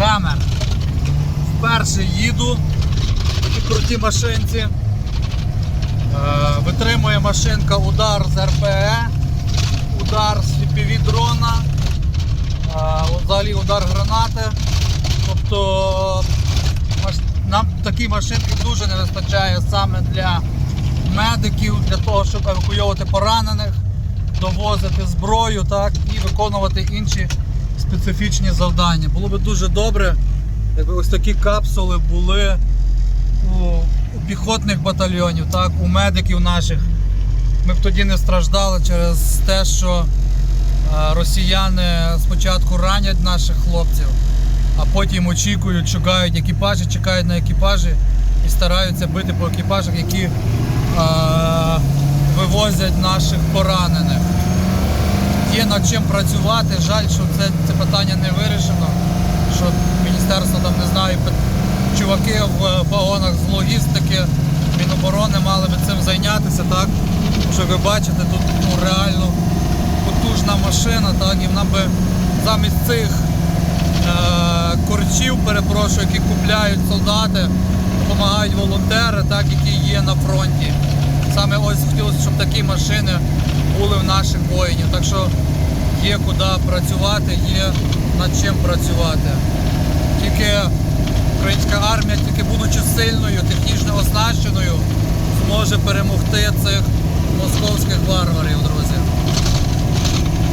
Хамер. Вперше їду в такій крутій машинці. Е, Витримує машинка удар з РПЕ, удар з FPV дрона, е, взагалі удар гранати. Тобто нам такі машинки дуже не вистачає саме для медиків, для того, щоб евакуйовувати поранених, довозити зброю так, і виконувати інші специфічні завдання. Було би дуже добре, якби ось такі капсули були у, у піхотних батальйонів, так, у медиків наших. Ми б тоді не страждали через те, що е, росіяни спочатку ранять наших хлопців, а потім очікують, шукають екіпажі, чекають на екіпажі і стараються бити по екіпажах, які е, вивозять наших поранених. Є над чим працювати. Жаль, що це, це питання не вирішено. Що міністерство там не знаю, чуваки в погонах з логістики, Міноборони мали би цим зайнятися, так? Що ви бачите, тут ну, реально потужна машина, так, і вона би замість цих е, корчів, перепрошую, які купляють солдати, допомагають волонтери, так, які є на фронті. Саме ось хотілося, щоб такі машини були в наших воїнів. Так що є куди працювати, є над чим працювати. Тільки українська армія, тільки будучи сильною, технічно оснащеною, зможе перемогти цих московських варварів, друзі.